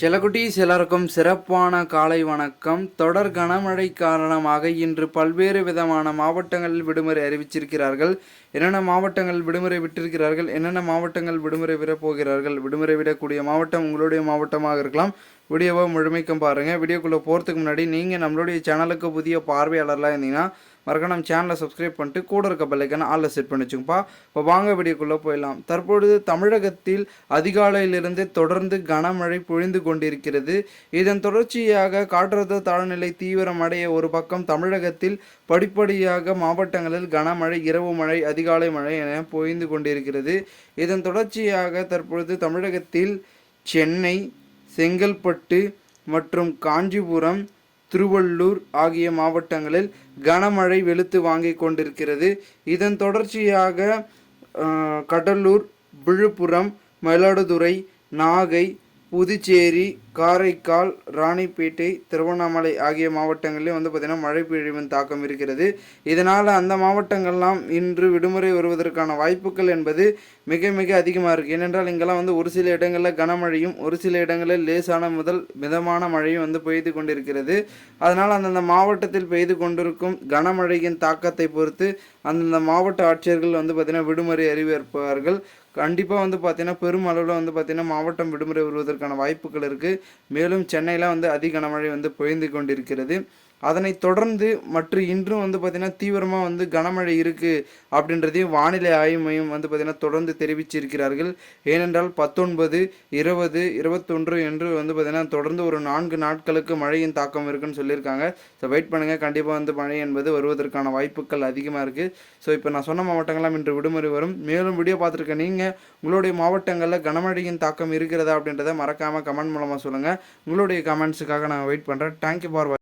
செலகுட்டீஸ் எல்லாருக்கும் சிறப்பான காலை வணக்கம். தொடர் கனமழை காரணமாக இன்று பல்வேறு விதமான மாவட்டங்களில் விடுமுறை அறிவிச்சிருக்கிறார்கள். என்னென்ன மாவட்டங்கள் விடுமுறை விட்டிருக்கிறார்கள்? என்னென்ன மாவட்டங்கள் விடுமுறை விடப்போகிறார்கள் விடுமுறை விடக்கூடிய மாவட்டம் உங்களுடைய மாவட்டமாக இருக்கலாம். வீடியோவை முழுமைக்கும் பாருங்கள் வீடியோக்குள்ளே போகிறதுக்கு முன்னாடி நீங்கள் நம்மளுடைய சேனலுக்கு புதிய பார்வையாளர்லாம் இருந்தீங்கன்னா மறக்க நம்ம சேனலை சப்ஸ்கிரைப் பண்ணிட்டு கூட இருக்க பெல்லைக்கான ஆளில் செட் பண்ணி வச்சுக்கோப்பா இப்போ வாங்க வீடியோக்குள்ளே போயிடலாம். தற்பொழுது தமிழகத்தில் அதிகாலையிலிருந்து தொடர்ந்து கனமழை பொழிந்து கொண்டிருக்கிறது. இதன் தொடர்ச்சியாக காற்றழுத்த தாழ்நிலை தீவிரமடைய ஒரு பக்கம் தமிழகத்தில் படிப்படியாக மாவட்டங்களில் கனமழை இரவு மழை அதிகாலை மழை என பொழிந்து கொண்டிருக்கிறது. இதன் தொடர்ச்சியாக தற்பொழுது தமிழகத்தில் சென்னை செங்கல்பட்டு மற்றும் காஞ்சிபுரம் திருவள்ளூர் ஆகிய மாவட்டங்களில் கனமழை வெளுத்து வாங்கி கொண்டிருக்கிறது. இதன் தொடர்ச்சியாக கடலூர் விழுப்புரம் மயிலாடுதுறை நாகை புதுச்சேரி காரைக்கால் ராணிப்பேட்டை திருவண்ணாமலை ஆகிய மாவட்டங்களில் வந்து பார்த்திங்கன்னா மழை பொழிவின் தாக்கம் இருக்கிறது. இதனால் அந்த மாவட்டங்கள்லாம் இன்று விடுமுறை வருவதற்கான வாய்ப்புகள் என்பது மிக மிக அதிகமாக இருக்குது ஏனென்றால் இங்கெல்லாம் வந்து ஒரு சில இடங்களில் கனமழையும் ஒரு சில இடங்களில் லேசான முதல் மிதமான மழையும் வந்து பெய்து கொண்டிருக்கிறது. அதனால் அந்தந்த மாவட்டத்தில் பெய்து கொண்டிருக்கும் கனமழையின் தாக்கத்தை பொறுத்து அந்தந்த மாவட்ட ஆட்சியர்கள் வந்து பார்த்திங்கன்னா விடுமுறை அறிவிப்பார்கள். கண்டிப்பாக வந்து பார்த்திங்கன்னா பெருமளவில் வந்து பார்த்திங்கன்னா மாவட்டம் விடுமுறை வருவதற்கான வாய்ப்புகள் இருக்குது மேலும் சென்னையில் வந்து அதிக கனமழை வந்து பொழிந்து கொண்டிருக்கிறது. அதனைத் தொடர்ந்து மற்றும் இன்றும் வந்து பார்த்திங்கன்னா தீவிரமாக வந்து கனமழை இருக்குது அப்படின்றதையும் வானிலை ஆய்வு மையம் வந்து பார்த்திங்கன்னா தொடர்ந்து தெரிவிச்சிருக்கிறார்கள். ஏனென்றால் பத்தொன்பது இருபது இருபத்தொன்று என்று வந்து பார்த்திங்கன்னா தொடர்ந்து ஒரு நான்கு நாட்களுக்கு மழையின் தாக்கம் இருக்குன்னு சொல்லியிருக்காங்க. ஸோ வெயிட் பண்ணுங்கள் கண்டிப்பாக வந்து மழை என்பது வருவதற்கான வாய்ப்புகள் அதிகமாக இருக்குது ஸோ இப்போ நான் சொன்ன மாவட்டங்கள்லாம் இன்று விடுமுறை வரும். மேலும் வீடியோ பார்த்துருக்க நீங்கள் உங்களுடைய மாவட்டங்களில் கனமழையின் தாக்கம் இருக்கிறதா அப்படின்றத மறக்காமல் கமெண்ட் மூலமாக சொல்லுங்கள் உங்களுடைய கமெண்ட்ஸுக்காக நான் வெயிட் பண்ணுறேன் தேங்க்யூ ஃபார்